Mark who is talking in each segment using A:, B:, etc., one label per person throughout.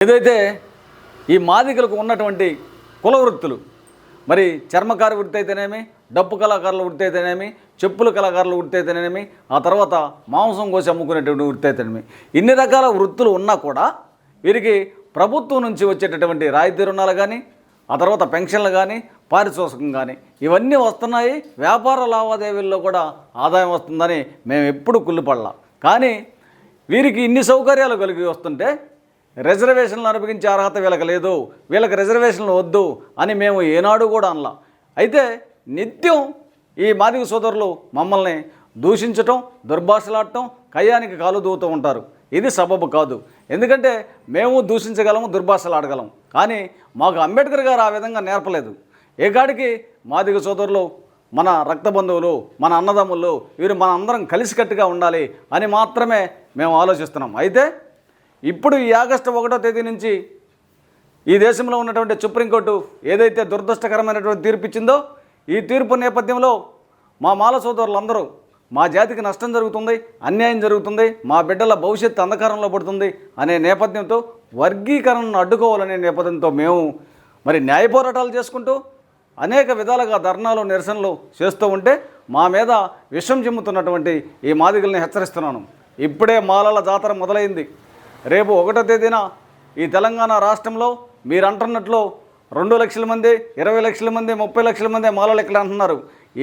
A: ఏదైతే ఈ మాదికలకు ఉన్నటువంటి కుల వృత్తులు మరి చర్మకార వృత్తి అయితేనేమి డప్పు కళాకారుల వృత్తి అయితేనేమి చెప్పుల కళాకారుల వృత్తి అయితేనేమి ఆ తర్వాత మాంసం కోసి అమ్ముకునేటువంటి వృత్తి అయితేనేమి ఇన్ని రకాల వృత్తులు ఉన్నా కూడా వీరికి ప్రభుత్వం నుంచి వచ్చేటటువంటి రాయితీ రుణాలు కానీ ఆ తర్వాత పెన్షన్లు కానీ పారితోషికం కానీ ఇవన్నీ వస్తున్నాయి. వ్యాపార లావాదేవీల్లో కూడా ఆదాయం వస్తుందని మేము ఎప్పుడు కుళ్ళుపడలా. కానీ వీరికి ఇన్ని సౌకర్యాలు కలిగి వస్తుంటే రిజర్వేషన్లు అనుభవించే అర్హత వీళ్ళకి లేదు. వీళ్ళకి రిజర్వేషన్లు వద్దు అని మేము ఏనాడు కూడా అనలా. అయితే నిత్యం ఈ మాదిగ సోదరులు మమ్మల్ని దూషించటం దుర్భాషలాడటం కయ్యానికి కాలు దూతూ ఉంటారు. ఇది సబబు కాదు. ఎందుకంటే మేము దూషించగలము దుర్భాషలు ఆడగలం కానీ మాకు అంబేద్కర్ గారు ఆ విధంగా నేర్పలేదు. ఏ కాడికి మాదిగ సోదరులు మన రక్త బంధువులు మన అన్నదమ్ములు వీరు మన అందరం కలిసికట్టుగా ఉండాలి అని మాత్రమే మేము ఆలోచిస్తున్నాం. అయితే ఇప్పుడు ఈ ఆగస్టు ఒకటో తేదీ నుంచి ఈ దేశంలో ఉన్నటువంటి సుప్రీంకోర్టు ఏదైతే దురదృష్టకరమైనటువంటి తీర్పు ఇచ్చిందో ఈ తీర్పు నేపథ్యంలో మా మాల సోదరులందరూ మా జాతికి నష్టం జరుగుతుంది అన్యాయం జరుగుతుంది మా బిడ్డల భవిష్యత్తు అంధకారంలో పడుతుంది అనే నేపథ్యంతో వర్గీకరణను అడ్డుకోవాలనే నేపథ్యంతో మేము మరి న్యాయ పోరాటాలు చేసుకుంటూ అనేక విధాలుగా ధర్నాలు నిరసనలు చేస్తూ ఉంటే మా మీద విషం చిమ్ముతున్నటువంటి ఈ మాదిగల్ని హెచ్చరిస్తున్నాను. ఇప్పుడే మాలల జాతర మొదలైంది. రేపు ఒకటో తేదీన ఈ తెలంగాణ రాష్ట్రంలో మీరు అంటున్నట్లు రెండు లక్షల మంది ఇరవై లక్షల మంది ముప్పై లక్షల మంది మాలలు ఇక్కడ అంటున్నారు.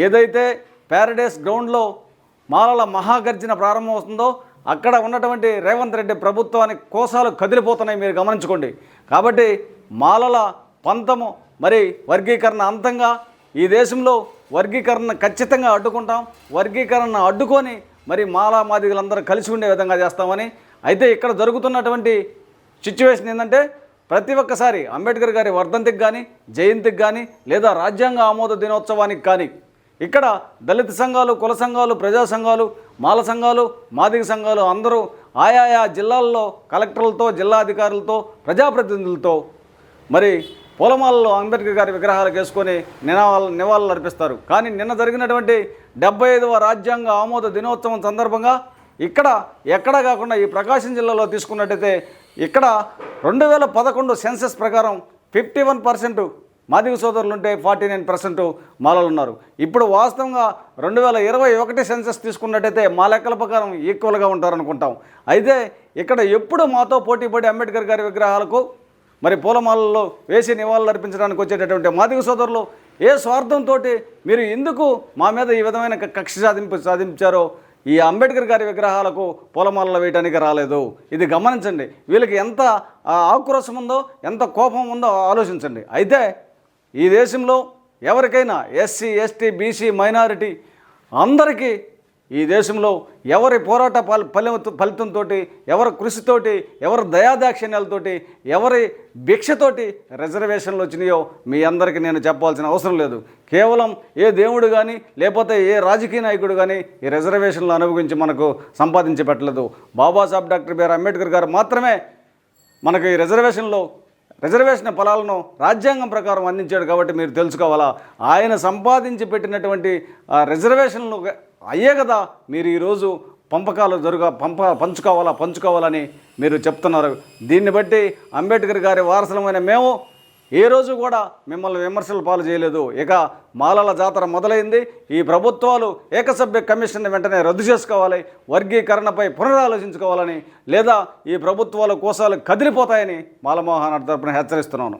A: ఏదైతే ప్యారడైస్ గ్రౌండ్లో మాలల మహాగర్జన ప్రారంభమవుతుందో అక్కడ ఉన్నటువంటి రేవంత్ రెడ్డి ప్రభుత్వానికి కోసాలు కదిలిపోతున్నాయి మీరు గమనించుకోండి. కాబట్టి మాలల పంతము మరి వర్గీకరణ అంతంగా ఈ దేశంలో వర్గీకరణ ఖచ్చితంగా అడ్డుకుంటాం. వర్గీకరణ అడ్డుకొని మరి మాలా మాదిగలందరూ కలిసి ఉండే విధంగా చేస్తామని అయితే ఇక్కడ జరుగుతున్నటువంటి సిచ్యువేషన్ ఏంటంటే ప్రతి ఒక్కసారి అంబేద్కర్ గారి వర్ధంతికి కానీ జయంతికి కానీ లేదా రాజ్యాంగ ఆమోద దినోత్సవానికి కానీ ఇక్కడ దళిత సంఘాలు కుల సంఘాలు ప్రజా సంఘాలు మాల సంఘాలు మాదిగ సంఘాలు అందరూ ఆయా జిల్లాల్లో కలెక్టర్లతో జిల్లా అధికారులతో ప్రజాప్రతినిధులతో మరి పూలమాలలో అంబేద్కర్ గారి విగ్రహాలు వేసుకొని నినాలు నివాళులు అర్పిస్తారు. కానీ నిన్న జరిగినటువంటి డెబ్బై ఐదవ రాజ్యాంగ ఆమోద దినోత్సవం సందర్భంగా ఇక్కడ ఎక్కడా కాకుండా ఈ ప్రకాశం జిల్లాలో తీసుకున్నట్టయితే ఇక్కడ రెండు వేల పదకొండు సెన్సెస్ ప్రకారం ఫిఫ్టీ వన్ పర్సెంట్ మాదిగ సోదరులు ఉంటే ఫార్టీ నైన్ పర్సెంట్ మాలలు ఉన్నారు. ఇప్పుడు వాస్తవంగా రెండు వేల ఇరవై ఒకటి సెన్సెస్ తీసుకున్నట్టయితే మా లెక్కల ప్రకారం ఈక్వల్గా ఉంటారనుకుంటాం. అయితే ఇక్కడ ఎప్పుడు మాతో పోటీపడి అంబేద్కర్ గారి విగ్రహాలకు మరి పూలమాలలో వేసి నివాళులు అర్పించడానికి వచ్చేటటువంటి మాదిగ సోదరులు ఏ స్వార్థంతో మీరు ఎందుకు మా మీద ఈ విధమైన కక్ష సాధింపు సాధించారో? ఈ అంబేద్కర్ గారి విగ్రహాలకు పూలమాలలు వేయడానికి రాలేదు. ఇది గమనించండి. వీళ్ళకి ఎంత ఆక్రోశం ఉందో ఎంత కోపం ఉందో ఆలోచించండి. అయితే ఈ దేశంలో ఎవరికైనా ఎస్సీ ఎస్టీ బీసీ మైనారిటీ అందరికీ ఈ దేశంలో ఎవరి పోరాట ఫల ఫలి ఫలితంతో ఎవరి కృషితోటి ఎవరి దయాదాక్షిణ్యాలతోటి ఎవరి భిక్షతోటి రిజర్వేషన్లు వచ్చినాయో మీ అందరికీ నేను చెప్పాల్సిన అవసరం లేదు. కేవలం ఏ దేవుడు కానీ లేకపోతే ఏ రాజకీయ నాయకుడు కానీ ఈ రిజర్వేషన్లు అనుభవించి మనకు సంపాదించి పెట్టలేదు. బాబాసాహెబ్ డాక్టర్ బిఆర్ అంబేద్కర్ గారు మాత్రమే మనకు ఈ రిజర్వేషన్లో రిజర్వేషన్ ఫలాలను రాజ్యాంగం ప్రకారం అందించాడు కాబట్టి మీరు తెలుసుకోవాలా? ఆయన సంపాదించి పెట్టినటువంటి రిజర్వేషన్లు అయ్యే కదా మీరు ఈరోజు పంపకాలు జరుగ పంప పంచుకోవాలా పంచుకోవాలని మీరు చెప్తున్నారు. దీన్ని బట్టి అంబేద్కర్ గారి వారసులమైన మేము ఏ రోజు కూడా మిమ్మల్ని విమర్శలు పాలు చేయలేదు. ఇక మాలల జాతర మొదలైంది. ఈ ప్రభుత్వాలు ఏకసభ్య కమిషన్ వెంటనే రద్దు చేసుకోవాలి. వర్గీకరణపై పునరాలోచించుకోవాలని లేదా ఈ ప్రభుత్వాల కోసాలు కదిలిపోతాయని మాలమోహన్ తరపున హెచ్చరిస్తున్నాను.